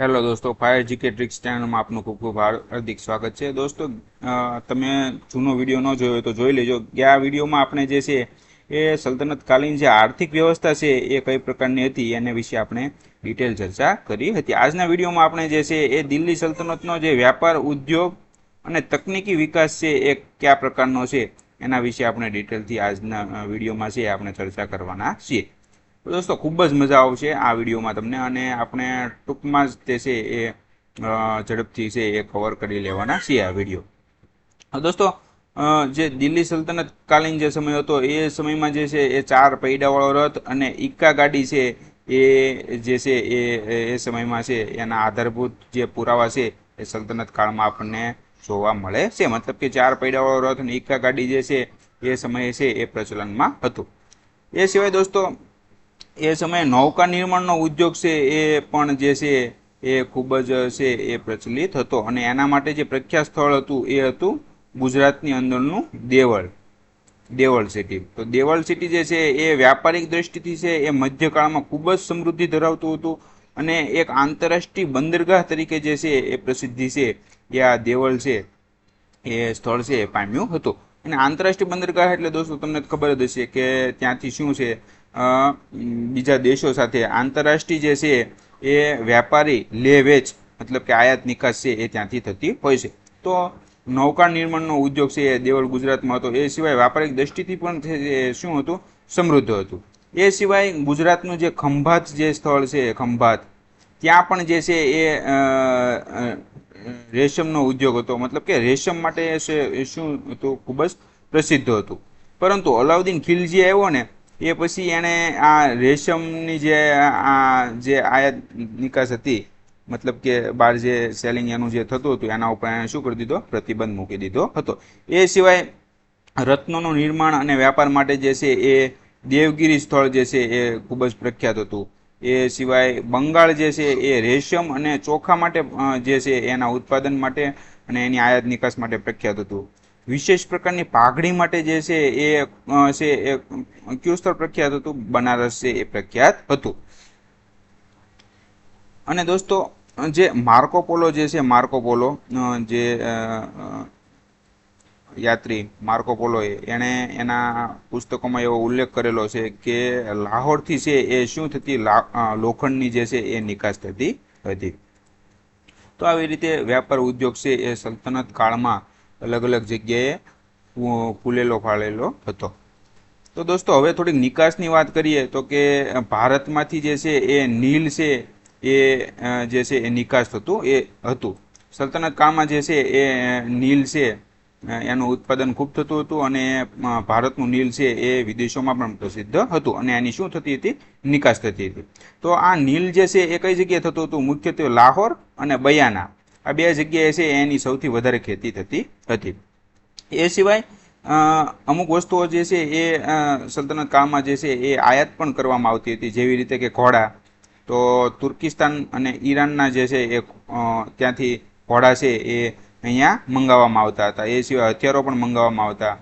Hello દોસ્તો, fire GK tricks ચેનલમાં આપનું ખૂબ ખૂબ હાર- હાર્દિક સ્વાગત છે. દોસ્તો તમે જૂનો વીડિયો ન જોયો તો જોઈ લેજો. આ વિડીયોમાં આપણે જે છે, એ સલ્તનતકાલીન જે આર્થિક વ્યવસ્થા છે, એ કઈ પ્રકારની હતી એના વિશે આપણે ડિટેલ ચર્ચા કરી હતી. આજના વિડીયોમાં આપણે જે છે, એ દિલ્હી સલ્તનતનો જે વ્યાપાર, ઉદ્યોગ અને તકનીકી વિકાસ છે, એ કયા પ્રકારનો છે, એના વિશે આપણે ડિટેલથી આજના વિડીયોમાં છે આપણે ચર્ચા કરવાના છીએ. તો દોસ્તો, ખૂબ જ મજા આવશે આ વિડીયોમાં તમને અને આપણે ટૂંકમાં જ તે છે એ ઝડપથી છે એ કવર કરી લેવાના છીએ આ વીડિયો. દોસ્તો જે દિલ્હી સલ્તનત કાલીન જે સમય હતો, એ સમયમાં જે છે એ ચાર પૈડાવાળો રથ અને ઇક્કા ગાડી છે એ જે છે એ એ સમયમાં છે એના આધારભૂત જે પુરાવા છે એ સલ્તનત કાળમાં આપણને જોવા મળે છે. મતલબ કે ચાર પૈડાવાળો રથ અને ઇક્કા ગાડી જે છે એ સમયે છે એ પ્રચલનમાં હતું. એ સિવાય દોસ્તો એ સમયે નૌકા નિર્માણનો ઉદ્યોગ છે એ પણ જે છે એ ખૂબ જ છે એ પ્રચલિત હતો. અને એના માટે જે પ્રખ્યાત સ્થળ હતું એ હતું ગુજરાતની અંદરનું દેવળ દેવળ સિટી તો દેવળ સિટી જે છે એ વ્યાપારિક દ્રષ્ટિથી છે એ મધ્યકાળમાં ખૂબ જ સમૃદ્ધિ ધરાવતું હતું. અને એક આંતરરાષ્ટ્રીય બંદરગાહ તરીકે જે છે એ પ્રસિદ્ધિ છે એ આ દેવળ છે, એ સ્થળ છે એ પામ્યું હતું. અને આંતરરાષ્ટ્રીય બંદરગાહ એટલે દોસ્તો તમને ખબર જ હશે કે ત્યાંથી શું છે? બીજા દેશો સાથે આંતરરાષ્ટ્રીય જે છે, એ વ્યાપારી લે વેચ, મતલબ કે આયાત નિકાસ છે, એ ત્યાંથી થતી હોય છે. તો નૌકા નિર્માણનો ઉદ્યોગ છે, એ દેવળ ગુજરાતમાં હતો. એ સિવાય વ્યાપારિક દ્રષ્ટિથી પણ શું હતું? સમૃદ્ધ હતું. એ સિવાય ગુજરાતનું જે ખંભાત જે સ્થળ છે ખંભાત, ત્યાં પણ જે છે, એ રેશમનો ઉદ્યોગ હતો. મતલબ કે રેશમ માટે શું હતું? ખૂબ જ પ્રસિદ્ધ હતું. પરંતુ અલાઉદ્દીન ખિલજી આવ્યો ને એ પછી એણે આ રેશમની જે આ જે આયાત નિકાસ હતી, મતલબ કે બહાર જે સેલિંગ એનું જે થતું હતું, એના ઉપર એણે શું કરી દીધો? પ્રતિબંધ મૂકી દીધો હતો. એ સિવાય રત્નોનું નિર્માણ અને વ્યાપાર માટે જે છે એ દેવગીરી સ્થળ જે છે એ ખૂબ જ પ્રખ્યાત હતું. એ સિવાય બંગાળ જે છે એ રેશમ અને ચોખા માટે જે છે એના ઉત્પાદન માટે અને એની આયાત નિકાસ માટે પ્રખ્યાત હતું. વિશેષ પ્રકારની પાઘડી માટે જે છે એ છે એ, કયું સ્થળ પ્રખ્યાત હતું? બનારસ છે એ પ્રખ્યાત હતું. અને દોસ્તો, જે માર્કો પોલો જે છે, માર્કો પોલો જે યાત્રી માર્કો પોલોએ એણે એના પુસ્તકોમાં એવો ઉલ્લેખ કરેલો છે કે લાહોરથી છે એ શું થતી? લોખંડની જે છે એ નિકાસ થતી હતી. તો આવી રીતે વ્યાપાર ઉદ્યોગ છે એ સલ્તનત કાળમાં અલગ અલગ જગ્યાએ ફૂલેલો ફાળેલો હતો. તો દોસ્તો, હવે થોડીક નિકાસની વાત કરીએ તો કે ભારતમાંથી જે છે એ નીલ છે એ જે છે એ નિકાસ થતું, એ હતું. સલ્તનત કાળમાં જે છે એ નીલ છે એનું ઉત્પાદન ખૂબ થતું હતું અને ભારતનું નીલ છે એ વિદેશોમાં પણ પ્રસિદ્ધ હતું અને એની શું થતી હતી? નિકાસ થતી હતી. તો આ નીલ જે છે એ કઈ જગ્યાએ થતું હતું? મુખ્યત્વે લાહોર અને બયાના. આ બે જગ્યાએ છે એની સૌથી વધારે ખેતી થતી હતી. એ સિવાય અમુક વસ્તુઓ જે છે એ સલ્તનત કાળમાં જે છે એ આયાત પણ કરવામાં આવતી હતી. જેવી રીતે કે ઘોડા, તો તુર્કિસ્તાન અને ઈરાનના જે છે એ ત્યાંથી ઘોડા છે એ અહીંયા મંગાવવામાં આવતા હતા. એ સિવાય હથિયારો પણ મંગાવવામાં આવતા.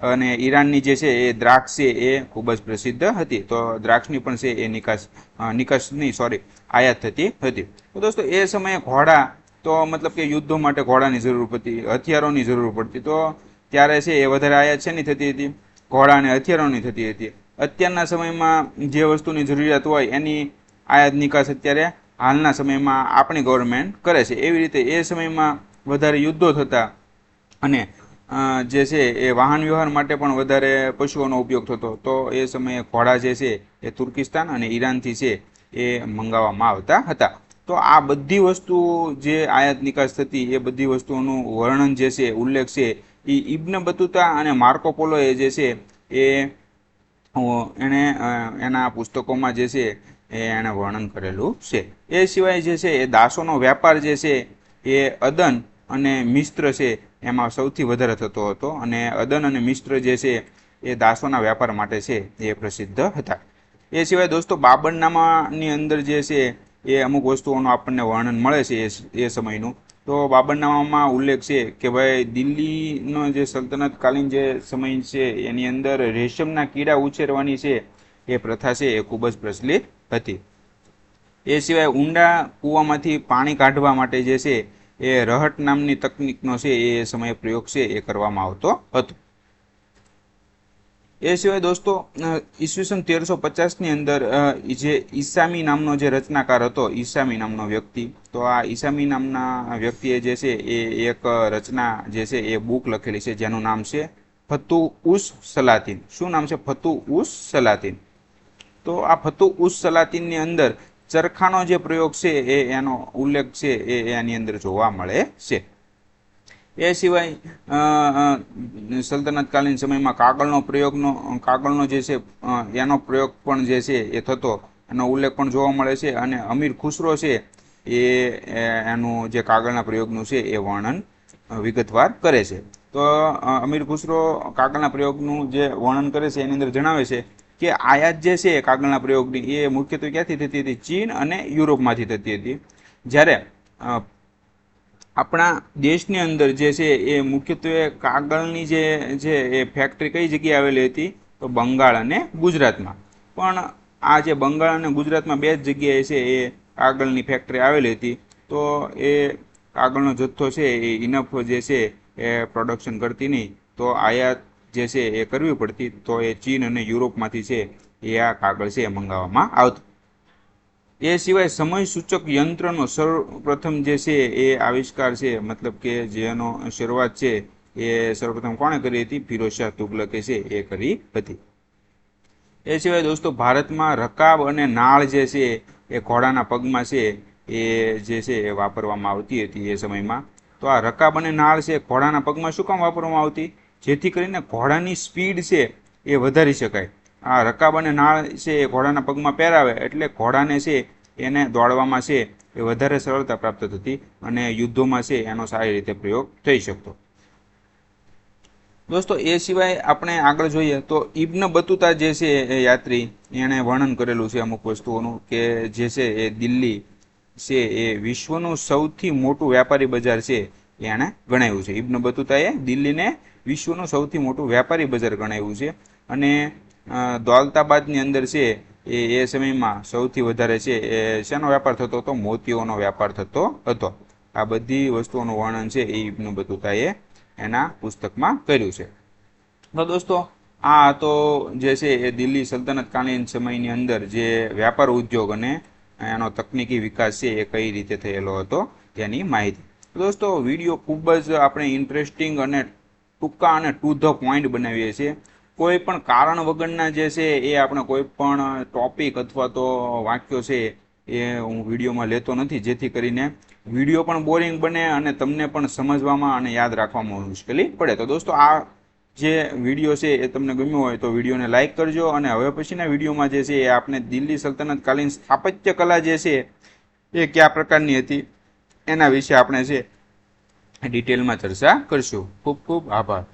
અને ઈરાનની જે છે એ દ્રાક્ષ છે એ ખૂબ જ પ્રસિદ્ધ હતી. તો દ્રાક્ષની પણ છે એ નિકાસ નિકાસની, સોરી, આયાત થતી હતી. તો દોસ્તો, એ સમયે ઘોડા તો મતલબ કે યુદ્ધો માટે ઘોડાની જરૂર પડતી, હથિયારોની જરૂર પડતી. તો ત્યારે છે એ વધારે આયાત છે નહીં થતી હતી? ઘોડા અને હથિયારોની થતી હતી. અત્યારના સમયમાં જે વસ્તુની જરૂરિયાત હોય એની આયાત નિકાસ અત્યારે હાલના સમયમાં આપણી ગવર્મેન્ટ કરે છે. એવી રીતે એ સમયમાં વધારે યુદ્ધો થતા અને જે છે એ વાહન વ્યવહાર માટે પણ વધારે પશુઓનો ઉપયોગ થતો. તો એ સમયે ઘોડા જે છે એ તુર્કિસ્તાન અને ઈરાનથી છે એ મંગાવવામાં આવતા હતા. તો આ બધી વસ્તુ જે આયાત નિકાસ થતી, એ બધી વસ્તુઓનું વર્ણન જે છે, ઉલ્લેખ છે, એ ઇબ્ન બતુતા અને માર્કો પોલોએ જે છે, એ એણે એના પુસ્તકોમાં જે છે, એ એણે વર્ણન કરેલું છે. એ સિવાય જે છે, એ દાસોનો વ્યાપાર જે છે, એ અદન અને મિશ્ર છે, એમાં સૌથી વધારે થતો હતો અને અદન અને મિશ્ર જે છે, એ દાસોના વ્યાપાર માટે છે, એ પ્રસિદ્ધ હતા. એ સિવાય દોસ્તો, બાબરનામાની અંદર જે છે એ અમુક વસ્તુઓનું આપણને વર્ણન મળે છે એ સમયનું. તો બાબરનામામાં ઉલ્લેખ છે કે ભાઈ દિલ્હીનો જે સલ્તનતકાલીન જે સમય છે એની અંદર રેશમના કીડા ઉછેરવાની છે એ પ્રથા છે એ ખૂબ જ પ્રચલિત હતી. એ સિવાય ઊંડા કૂવામાંથી પાણી કાઢવા માટે જે છે એ રહટ નામની તકનિકનો છે એ સમયે પ્રયોગ છે એ કરવામાં આવતો હતો. એ સિવાય દોસ્તો ઈસવીસન તેરસો પચાસની અંદર જે ઈસામી નામનો જે રચનાકાર હતો, ઈસામી નામનો વ્યક્તિ, તો આ ઈસામી નામના વ્યક્તિએ જે છે એ એક રચના જે છે એ બુક લખેલી છે, જેનું નામ છે ફતુ ઉસ સલાતીન. શું નામ છે? ફતુ ઉસ સલાતીન. તો આ ફતુ ઉસ સલાતીનની અંદર ચરખાનો જે પ્રયોગ છે એ એનો ઉલ્લેખ છે એ એની અંદર જોવા મળે છે. એ સિવાય સલ્તનતકાલીન સમયમાં કાગળનો પ્રયોગનો, કાગળનો જે છે એનો પ્રયોગ પણ જે છે એ થતો. એનો ઉલ્લેખ પણ જોવા મળે છે અને અમીર ખુસરો છે એ એનું જે કાગળના પ્રયોગનું છે એ વર્ણન વિગતવાર કરે છે. તો અમીર ખુસરો કાગળના પ્રયોગનું જે વર્ણન કરે છે એની અંદર જણાવે છે કે આયાત જે છે કાગળના પ્રયોગની એ મુખ્યત્વે ક્યાંથી થતી હતી? ચીન અને યુરોપમાંથી થતી હતી. જ્યારે આપણા દેશની અંદર જે છે એ મુખ્યત્વે કાગળની જે છે એ ફેક્ટરી કઈ જગ્યાએ આવેલી હતી? તો બંગાળ અને ગુજરાતમાં. પણ આ જે બંગાળ અને ગુજરાતમાં બે જ જગ્યાએ છે એ કાગળની ફેક્ટરી આવેલી હતી. તો એ કાગળનો જથ્થો છે એ ઇનફ જે છે એ પ્રોડક્શન કરતી નહીં. તો આયાત જે છે એ કરવી પડતી. તો એ ચીન અને યુરોપમાંથી છે એ આ કાગળ છે એ મંગાવવામાં આવતું. એ સિવાય સમય સૂચક યંત્રનો સર્વપ્રથમ જે છે એ આવિષ્કાર છે, મતલબ કે જેનો શરૂઆત છે એ સર્વપ્રથમ કોણે કરી હતી? ફિરોઝ શાહ તુગલકે છે એ કરી હતી. એ સિવાય દોસ્તો, ભારતમાં રકાબ અને નાળ જે છે એ ઘોડાના પગમાં છે એ જે છે એ વાપરવામાં આવતી હતી એ સમયમાં. તો આ રકાબ અને નાળ છે ઘોડાના પગમાં શું કામ વાપરવામાં આવતી? જેથી કરીને ઘોડાની સ્પીડ છે એ વધારી શકાય. આ રકાબ અને નાળ છે એ ઘોડાના પગમાં પહેરાવે એટલે ઘોડાને છે એને દોડવામાં છે એ વધારે સરળતા પ્રાપ્ત થતી અને યુદ્ધોમાં છે એનો સારી રીતે પ્રયોગ થઈ શકતો. દોસ્તો, એ સિવાય આપણે આગળ જોઈએ તો ઇબ્ન બતુતા જે છે એ યાત્રી, એણે વર્ણન કરેલું છે અમુક વસ્તુઓનું કે જે છે એ દિલ્હી છે એ વિશ્વનું સૌથી મોટું વ્યાપારી બજાર છે એણે ગણાવ્યું છે. ઇબ્ન બતુતાએ દિલ્હીને વિશ્વનું સૌથી મોટું વ્યાપારી બજાર ગણાવ્યું છે અને અ, દૌલતાબાદની અંદર છે એ એ સમયમાં સૌથી વધારે છે એ શેનો વ્યાપાર થતો હતો? મોતીઓનો વ્યાપાર થતો હતો. આ બધી વસ્તુઓનું વર્ણન છે એ ઇબ્ન બતુતાએ એના પુસ્તકમાં કર્યું છે. તો દોસ્તો આ તો જે છે એ દિલ્હી સલ્તનતકાલીન સમયની અંદર જે વ્યાપાર ઉદ્યોગ અને એનો તકનીકી વિકાસ છે એ કઈ રીતે થયેલો હતો તેની માહિતી. દોસ્તો વીડિયો ખૂબ જ આપણે ઇન્ટરેસ્ટિંગ અને ટૂંકા અને ટુ ધ પોઈન્ટ બનાવીએ છીએ. કોઈ પણ કારણ વગરના જે છે એ આપણે કોઈ પણ ટોપિક અથવા તો વાક્યો છે એ હું વિડીયોમાં લેતો નથી. જેથી કરીને વીડિયો પણ બોરિંગ બને અને તમને પણ સમજવામાં અને યાદ રાખવામાં મુશ્કેલી પડે. તો દોસ્તો, આ જે વીડિયો છે એ તમને ગમ્યો હોય તો વિડીયોને લાઇક કરજો અને હવે પછીના વિડીયોમાં જે છે એ આપણે દિલ્હી સલ્તનતકાલીન સ્થાપત્ય કલા જે છે એ કયા પ્રકારની હતી એના વિશે આપણે છે ડિટેલમાં ચર્ચા કરશું. ખૂબ ખૂબ આભાર.